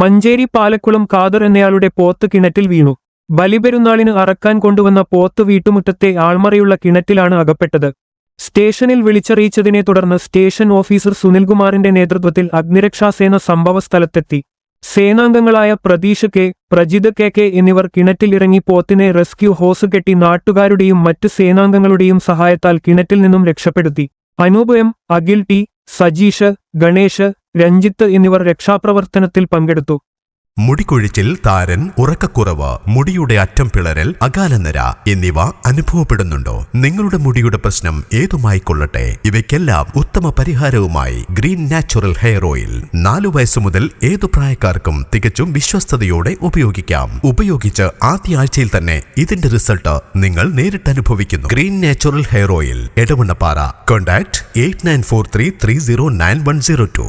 മഞ്ചേരി പാലക്കുളം ഖാദർ എന്നയാളുടെ പോത്ത് കിണറ്റിൽ വീണു. ബലിപെരുന്നാളിന് അറക്കാൻ കൊണ്ടുവന്ന പോത്ത് വീട്ടുമുറ്റത്തെ ആൾമറയുള്ള കിണറ്റിലാണ് അകപ്പെട്ടത്. സ്റ്റേഷനിൽ വിളിച്ചറിയിച്ചതിനെ തുടർന്ന് സ്റ്റേഷൻ ഓഫീസർ സുനിൽകുമാറിന്റെ നേതൃത്വത്തിൽ അഗ്നിരക്ഷാസേന സംഭവ സ്ഥലത്തെത്തി. സേനാംഗങ്ങളായ Pratheesh K Prajith K K എന്നിവർ കിണറ്റിലിറങ്ങി പോത്തിനെ റെസ്ക്യൂ ഹോസ് കെട്ടി നാട്ടുകാരുടെയും മറ്റ് സേനാംഗങ്ങളുടെയും സഹായത്താൽ കിണറ്റിൽ നിന്നും രക്ഷപ്പെടുത്തി. അനൂപ് എം അഖിൽ ടി സജീഷ് ഗണേഷ് രഞ്ജിത്ത് എന്നിവർ രക്ഷാപ്രവർത്തനത്തിൽ പങ്കെടുത്തു. മുടികൊഴിച്ചിൽ താരൻ ഉറക്കക്കുറവ് മുടിയുടെ അറ്റം പിളരൽ അകാലനര എന്നിവ അനുഭവപ്പെടുന്നുണ്ടോ? നിങ്ങളുടെ മുടിയുടെ പ്രശ്നം ഏതുമായി കൊള്ളട്ടെ? ഇവയ്ക്കെല്ലാം ഉത്തമ പരിഹാരവുമായി ഗ്രീൻ നാച്ചുറൽ ഹെയർ ഓയിൽ. നാലു വയസ്സു മുതൽ ഏതു പ്രായക്കാർക്കും തികച്ചും വിശ്വസ്തയോടെ ഉപയോഗിക്കാം. ഉപയോഗിച്ച് ആദ്യ ആഴ്ചയിൽ തന്നെ ഇതിന്റെ റിസൾട്ട് നിങ്ങൾ നേരിട്ട് അനുഭവിക്കുന്നു green natural hair oil Edavannappara. Contact eight nine four three three zero nine one zero two.